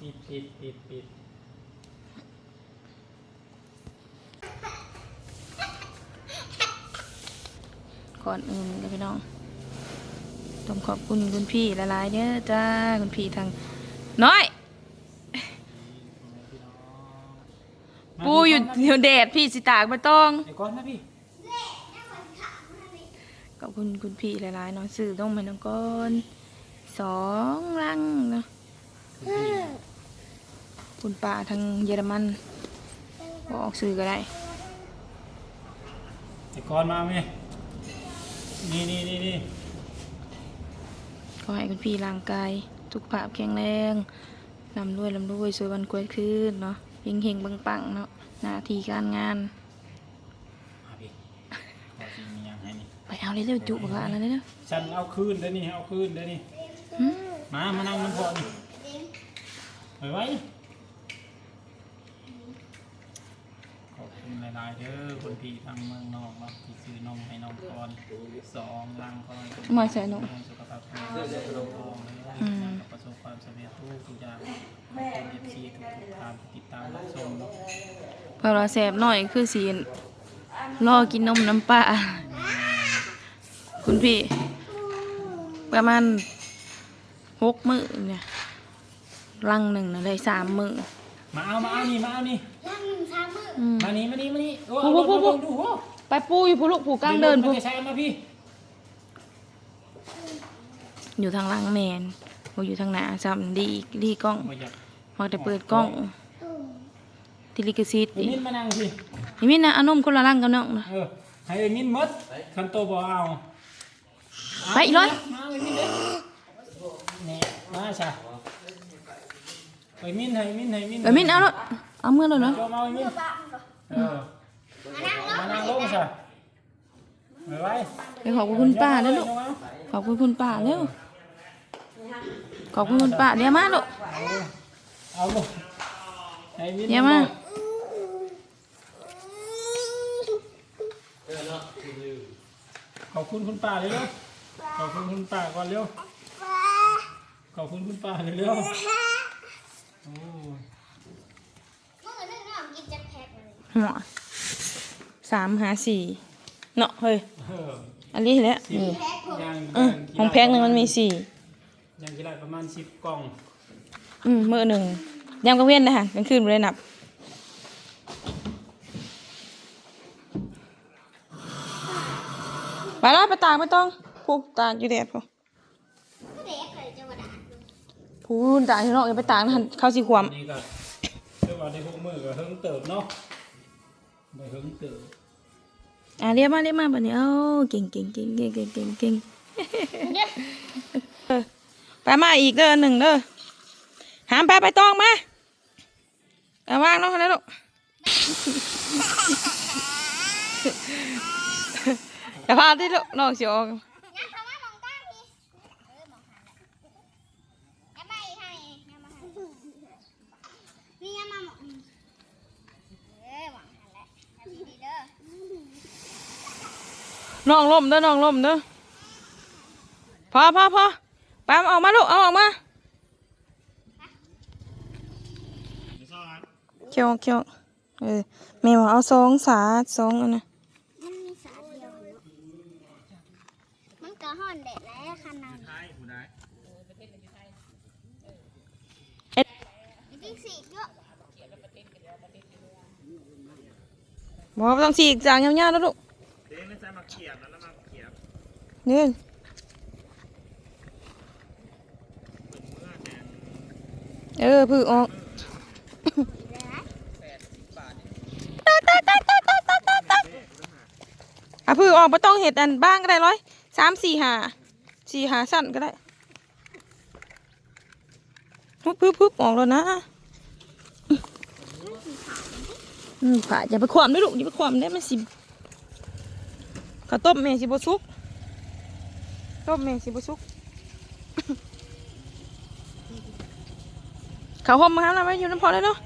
ปิดปิดปิดปิดก่อนอื่นก็พี่น้อง ต้องขอบคุณคุณพี่หลายๆเด้อจ้าคุณพี่ทางน้อย ปูอยู่อยู่แดดพี่สิตากไม่ต้องไอ้ก้อนนะพี่ขอบคุณคุณพี่หลายๆเน้องซื้อต้องมาน้องก้อนสองลังเนาะ คุณป้าทางเยอรมันบออกซื้อก็ได้ไอ้ก้อนมาไหมนี่นี่นี่นี่ขอให้คุณพี่ร่างกายสุขภาพแข็งแรงลำรวยลำรวยสวยวันกวยคืนเนาะเฮงเฮงบังปังๆเนาะหน้าที่การงานมาพี่ขอสิมีอย่างให้นี่ไปเอาเลยเร็วๆจุบักละอันนั้นเด้อฉันเอาคืนเด้อนี่เอาคืนเด้อนี่หึมามานั่งน้ำพอนี่ไปไว้ขอบคุณห ลายๆเด้อคนพี่ทางเมืองนอกเนาะที่ซื้อนมให้น้องก้อนสองลังก้อนมาใส่หนูสุขภาพแข็งแรงสุขภาพทองเลยประสบความสำเร็จทุกทุกอย่างขอบคุณเอฟซีทุกท่านที่ติดตามรับชมเนาะพอเราแสบหน่อยคือสีรอกินนมน้ำปลาคุณพี่ ประมาณหกมื้อเนี่ยลังหนึ่งนะได้สามมื้อมาเอามาเอานี่มาเอานี่ย่างหนึ่งสามมือ อืม มานี่มานี่มานี่โอ้โอ้โหโอ้โหดูโอ้ไปปูอยู่ผู้ลูกผู้กลางเดินผู้ผู้ใช้มาพี่อยู่ทางหลังแมนบ่อยู่ทางหน้าซ้ำดีดีกล้องมาอยากพอแต่เปิดกล้องทิลิกซิตเอมินมานั่งสินี่มินนะเอานมคนละลังกับน้องนะ เออให้เอมินหมดคันโตบ่เอาไปอีกร้อย มาเอมินเด้อนี่มาใช่เอมินให้เอมินให้เอมิน เออมินเอาแล้ว เอามือเลยเนาะโจมเอาเอมินเออมานั่งลงใช่ไปไว้ไปขอบคุณคุณป้าแล้วลูกยเอาขอบคุณคุณป้าเร็วขอบคุณคุณป้าเดี๋ยวมาลูก เอาลูกให้มินเดี๋ยวมา ขอบคุณคุณป้าเร็วๆขอบคุณคุณป้าก่อนเร็ว ขอบคุณคุณป้าเร็วๆโอ้ มือหนึ่งน้องกินจะแพ็คเลย หัวสามหาสี่เนาะเฮ้ยเอออันนี้แหละนี่แพ็คผมยังเออของแพงหนึ่งมันมีสี่ยังกี่ไรประมาณสิบกล่อง อืมมือหนึ่งยามกลางเว้นนะฮะกลางคืนไม่ได้นับไปแล้วไปตากไม่ต้องพูตากอยู่แดดพูก็เด็กเลยจังหวัดอะพูตากที่นอกอย่าไปตากนะหั่นเข้าสีขวามนี่ก็เรียกว่าได้หกมือก็เฮิงเติบเนาะ ได้เฮิงเติบอะเรียกมาเรียกมาบัดนี้เอ้าเก่งเก่งเก่งเก่งเก่งเก่งเก่งเออไปมาอีกเด้อหนึ่งเด้อหามไปไปตองมาเอาวางน้องแล้วลูกอย่าพาที่ลูกน้องเสียวออก น้องล่มเด้อน้องล่มเด้อพอพอพอไปเอาออกมาลูกเอาออกมาเคี่ยวเคี่ยวเออแม่บอกเอาสองสาดสองอันนะมันมีสาเดียวเนอะมันก็ห่อนเด็ดแล้วขนาดจริงสิเยอะบอกว่าต้องฉีกจางยาวๆ แล้วลูกเนี่ยเออพึ่งออกอะพึ่งออกม่ต้องเห็ดอันบ้างก็ได้ร้อยสามสี่หาสี่หาสั้นก็ได้พึบพึบพึบออกแล้วนะอืมผ่าอย่าไปความด้ลูกอย่าไปความได้มันสิ ข้าวต้มแม่สิบสุก ต้มแม่สิบสุกข้าหอมมาครับนะไรอยู่น้ำพอเลยเนาะ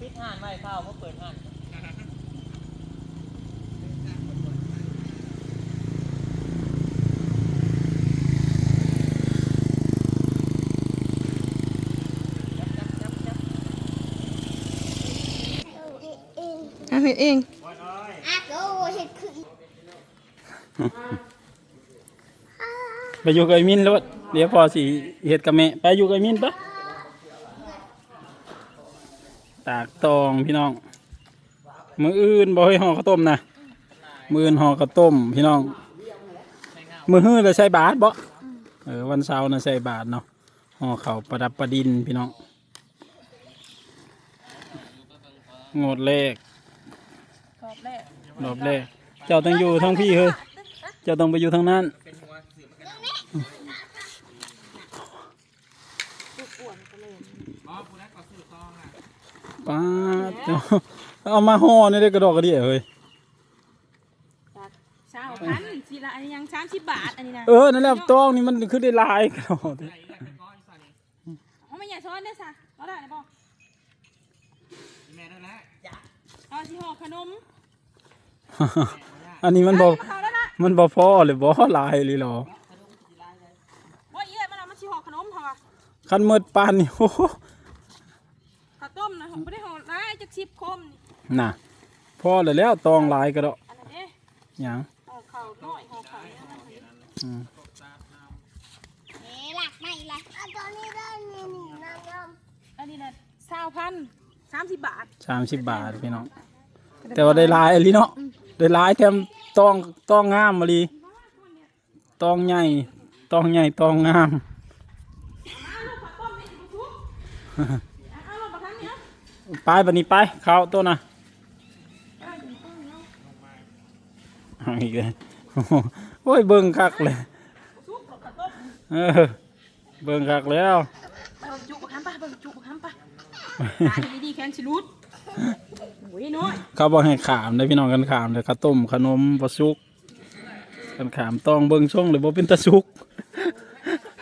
ปิดห่านไม่เข้าเพราเปิดห่าน เฮ็ดเองอะโอ้เห็ดขึ้นไปอยู่กับไอ้มินรถเดี๋ยวพอสิเฮ็ดกับแม่ไปอยู่กับไอ้มินปะตากตองพี่น้อง มืออื่นบ่ให้ห่อข้าวต้มนะมืออื่นห่อข้าวต้มพี่น้อง มือฮื้อเลยใส่บาทบ่เออวันเสาร์น่ะใส่บาทเนาะห่อข้าวประดับประดินพี่น้องงดแรกรอบ แรกรอบแรกเจ้าต้องอยู่ทั้งพี่เฮ้ยเจ้าต้องไปอยู่ทางนั้นป้าดเจ้าเอามาห่อนี่ได้กระดอกกระเดี่ยเฮ้ยจากเช้าพันสิละอันนี้ยัง30บาทอันนี้นะเออนั่นแหละตองนี่มันคือได้หลายกระดอกเขาไม่อยากช้อนเด้อซะเอาได้บ่แม่นั่นแหละเอาสิห่อขนม อันนี้มันบ่เอาแล้วนะ Dạ. มันบ่พอเลยบ่หลายเลยเหรอว่าอีเอ้ยมันเอามาสิห่อขนมเฮาอะคันมืดปานนี่โอ้โหข้าวต้มนะผมบ่ได้ห่อหลายจัก10คมนี่น่ะพอเลยแล้วตองหลายกระดอกอันนั้นเด้หยังห่อข้าวน้อยห่อข้าวอืมเอ๊ะหลักไม่ละอะตอนนี้ได้มีหนึ่งนางรอันนี้น่ะ20,000 30บาทสามสิบบาทพี่น้องแต่ว่าได้หลายอลีเนาะ ได้หลายแถมตองตองงามมาลีตองใหญ่ตองใหญ่ตองงามไปบันนี้ไปเข้าตัวน่ะอีกเลยโอ้ยเบิ่งคักเลยเออเบิ่งคักแล้วจุกบักคำปะไปเอาจุกบักคำปะตาดีๆแคนชิลุด โอ้ยน้อยเขาบอกให้ขามได้พี่น้องกันขามเลยข้าวต้มขนมปลาซุก กันขามต้องเบิ่งช่องหรือบ่เป็นตะซุก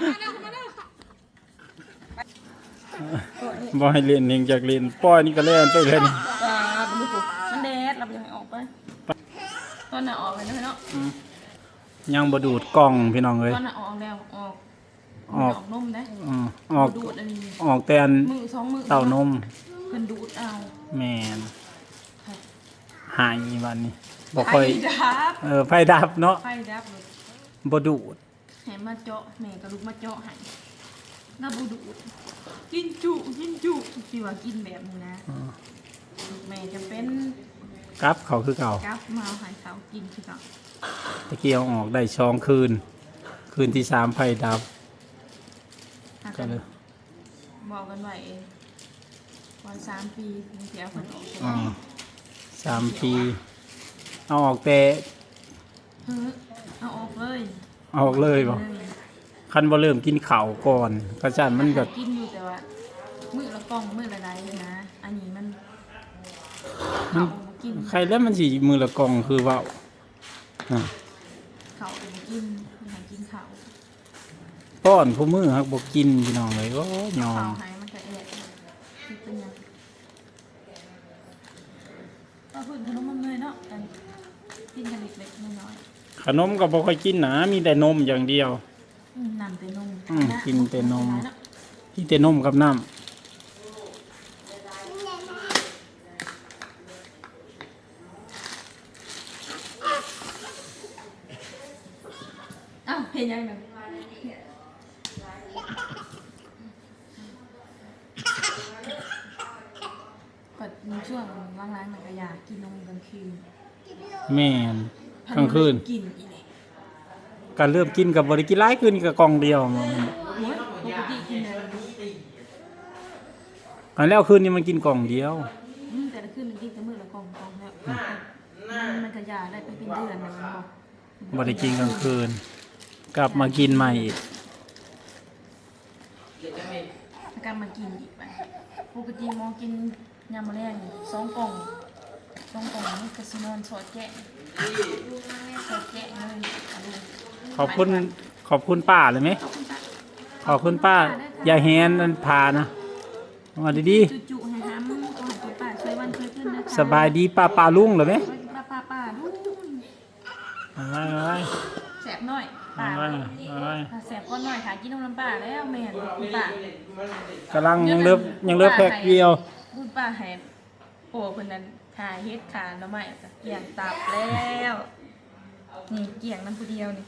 มาเร็วมาเร็วบ่ให้เล่นเองจากเล่นป้อยนี่ก็เล่นไปเลยนี่ตาบุญปุ๊มันแดดเราไปยังไงออกไปตอนน่ะออกเลยนะเนาะยังบ่ดูดกล้องพี่น้องเอ้ยตอนน่ะออกแล้วออกออกออกนมได้อือออกดูดอันนี้ออกแต่อันมือสองมือเต้านมเพิ่นดูดเอาแม่น หายวันนี้บ่ค่อย ไฟดับเออไฟดับเนาะไฟดับเลยบ่ดูดให้มาเจาะแม่ก็ลุกมาเจาะให้น่าบูดูดกินจุกินจุที่ว่ากินแบบนี้นะแม่จะเป็นกลับเขาคือเก่า กับมาเอาใหายเขากินคือเก่าตะเกียวออกได้ช่องคืน คืนที่สามไฟดับหาก็กันเลยบอกกันไว้เองวันสามปีมีเสียคนออกอ่า สามปีเอาออกแต่เฮ้ยเอาออกเลยเอาออกเลยบ่คันบ่เริ่มกินข้าวก่อนกระจันมันก็กินอยู่แต่ว่ามือละกล่องมือละไรนะอันนี้มันเขาบ่กินใครแล้วมันสิมือละกล่องคือเว้าอ่าเขาบ่กินอยากกินเขาป้อนผู้มือฮักบ่กินพี่น้องเลยโอ้ยอเขามหายมันจะแอะคือเป็นหยัง ก็พื้นขนมมันเลยเนาะอันกินกันเล็กๆน้อยขนมก็บ่ค่อยกินนะมีแต่นมอย่างเดียว ๆอืมน้ำเต็นนมอืมกินแต่นมเาะมีแต่นมกับน้ำอ้าวเห็นยังไงก ดมีช่วงล้างๆหนักอยากกินนมกลางคืนแม่นกลางคืน กินอีกเลยก็เริ่มกินกับบริกินหลายคืนกับกล่องเดียวมันโอ้ยปกติกินอะไรอันแล้วคืนนี้มันกินกล่องเดียว อืมแต่ละคืนมันกินแต่มื้อละกล่องกล่องแล้วมันมันก็ยาได้ไปเป็นเดือนนะมันบอกบริกินกลางคืน กลับมากินใหม่อีกถ้ากลับมากินอีกไปปกติหมอกิน ยามมื้อแรงสองกล่องสองกล่องนี่ก็สินอนสอดแจ้งสอดแจ้งเลยเอาดูขอบคุณขอบคุณป้าเลยไหม ขอบคุณป้าอย่าแฮนนั่นพานะมาดีจุๆให้ห้ำก็ให้คุณป้าช่วยวันช่วยขึ้นนะคะๆสบายดีป้าป้าลุงเหรอไหมป้าป้าป้าดูอะไรอะไรแสบหน่อยป้าอะไรอะไรถ้าแสบก็หน่อยหากินนมน้ำป้าแล้วแม่นคุณป้ากำลังยังเลิฟยังเลิฟแพ็กเดียวคุณ ป้าให้โอ้คนนั้นขาเฮ็ดขาหน้ำใหม่ก็เกี่ยงตับแล้วนี่เกี่ยงน้ำผู้เดียวนี่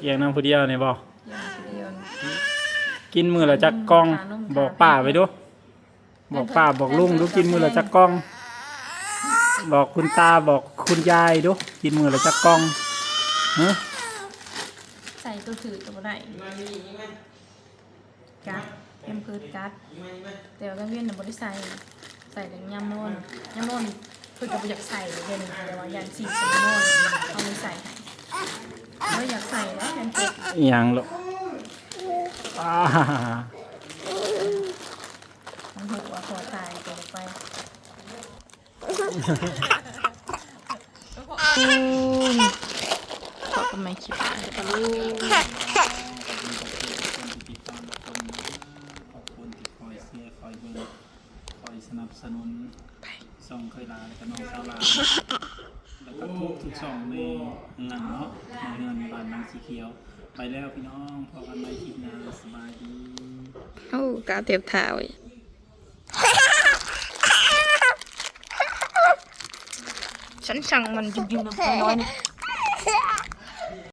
เอียงนางผู้เดียวนี่บ่เกี่ยงน้ำผู้เดียวนี่ กินมือละจักกล้องบอกป้าไปดูบอกป้าบอกลุงดูกินมือละจักกล้อง บอกคุณตาบอกคุณยายดูกินมือละจักกล้องฮะใส่ตัวถือตัวบ่ได้กัด เอ็มเพิดกัดแต่ว่ากังเวียนน่ะบ่ได้ใส่ใส่แต่ยำโนนยำโนนเพิ่นก็บ่อยากใส่เลยเดี๋ยวนี้แต่ว่าอยากสีใส่โนนเอาเลยใส่ให้แล้วอยากใส่แล้วยังเก็บอหย่างหรอกอ่ามันหัวขอตายตัวไปขอกันไม่คิดว่าจะรู้ขอบคุณที่คอยเชียร์คอยเบิ่งคอยสนับสนุน ส่องเคยลาแล้วก็น้องสาวลาแล้วก็ทุกทุกช่องในหลังเนาะในเงินบ้านบางสีเขียว ไปแล้วพี่น้องพอกันใหม่คลิปหน้าสบายดีโอ้กาเต็บเท้าอีกฉันสั่งมันยุ่งๆน้อยๆ